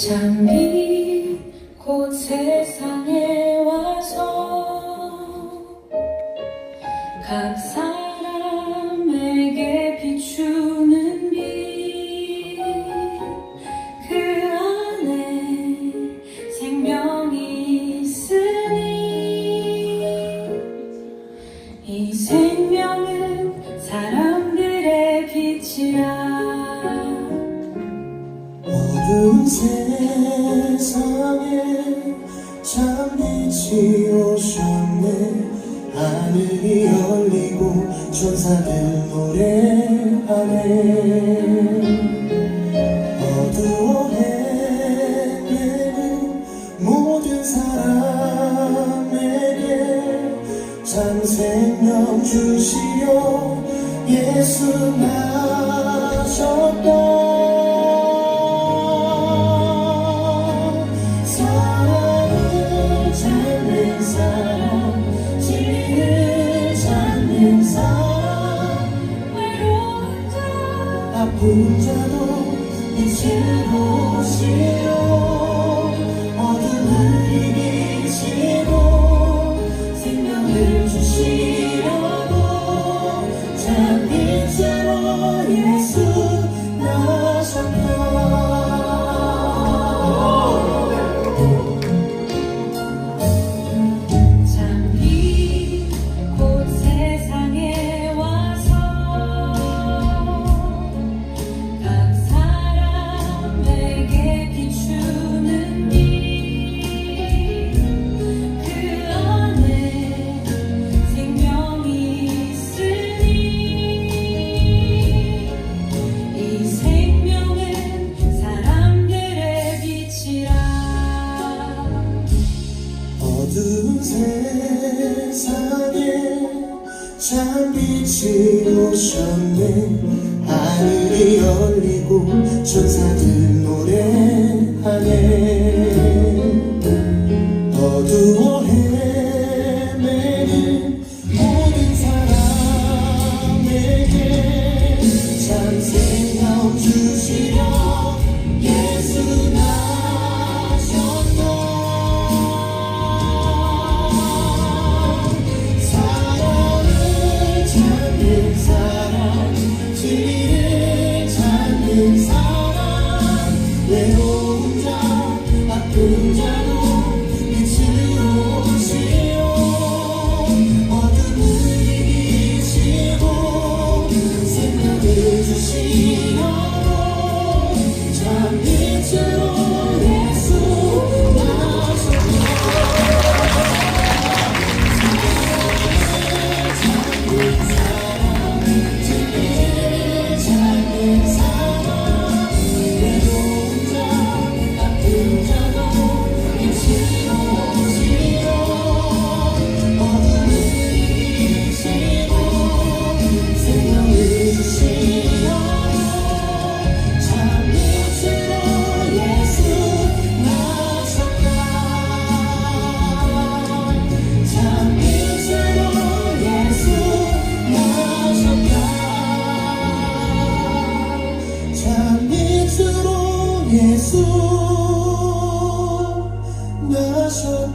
잠이 곧 세상에 와서 각 사람에게 비추는 빛. 그 안에 생명이 있으니 이 생명은 사람들의 빛이라 세상에 참 빛이 오셨네. 하늘이 열리고 천사들 노래하네. 어두워 헤매는 모든 사람에게 참 생명 주시어 예수 나셨다 자 아픈 자도 빛을 보시오 어두운 세상에 참 빛이 오셨네. 하늘이 열리고 천사들 노래 see. 说那首